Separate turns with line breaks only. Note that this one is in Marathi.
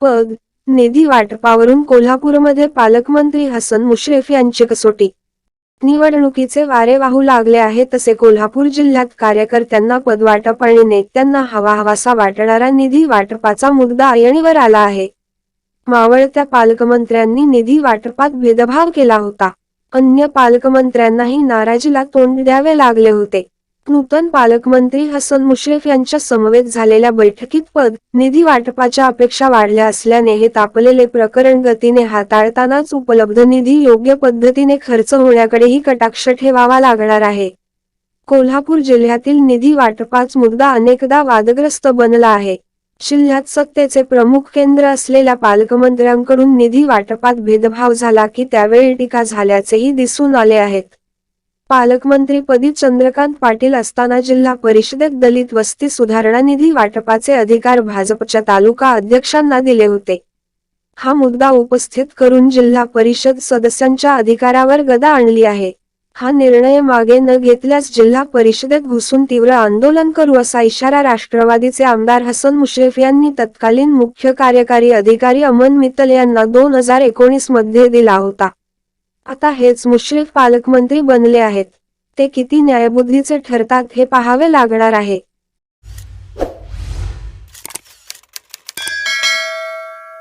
पद निधी वाटपावरून कोल्हापूरमध्ये पालकमंत्री हसन मुश्रीफ यांची कसोटी. निवडणुकीचे वारे वाहू लागले आहे तसे कोल्हापूर जिल्ह्यात कार्यकर्त्यांना पदवाटप आणि नेत्यांना हवा हवासा वाटणारा निधी वाटपाचा मुद्दा ऐरणीवर आला आहे. मावळत्या पालकमंत्र्यांनी निधी वाटपात भेदभाव केला होता. अन्य पालकमंत्र्यांनाही नाराजीला तोंड द्यावे लागले होते. नूतन पालकमंत्री हसन मुश्रीफ यांच्या समवेत झालेल्या बैठकीत पद निधी वाटपाच्या अपेक्षा वाढल्या असल्याने हे तापलेले प्रकरण गतीने हाताळतानाच उपलब्ध निधी योग्य पद्धतीने खर्च होण्याकडेही कटाक्ष ठेवावा लागणार आहे. कोल्हापूर जिल्ह्यातील निधी वाटपाच मुद्दा अनेकदा वादग्रस्त बनला आहे. जिल्ह्यात सत्तेचे प्रमुख केंद्र असलेल्या पालकमंत्र्यांकडून निधी वाटपात भेदभाव झाला की त्यावेळी टीका झाल्याचेही दिसून आले आहेत. पालकमंत्रीपदी चंद्रकांत पाटील असताना जिल्हा परिषदेत दलित वस्ती सुधारणा निधी वाटपाचे अधिकार भाजपच्या तालुका अध्यक्षांना दिले होते. हा मुद्दा उपस्थित करून जिल्हा परिषद सदस्यांच्या अधिकारावर गदा आणली आहे. हा निर्णय मागे न घेतल्यास जिल्हा परिषदेत घुसून तीव्र आंदोलन करू असा इशारा राष्ट्रवादीचे आमदार हसन मुश्रीफ यांनी तत्कालीन मुख्य कार्यकारी अधिकारी अमन मित्तल यांना दोन हजार एकोणीसमध्ये दिला होता. आता हेच मुश्रीफ पालकमंत्री बनले आहेत. ते किती न्यायबुद्धीचे ठरतात हे पाहावे लागणार आहे.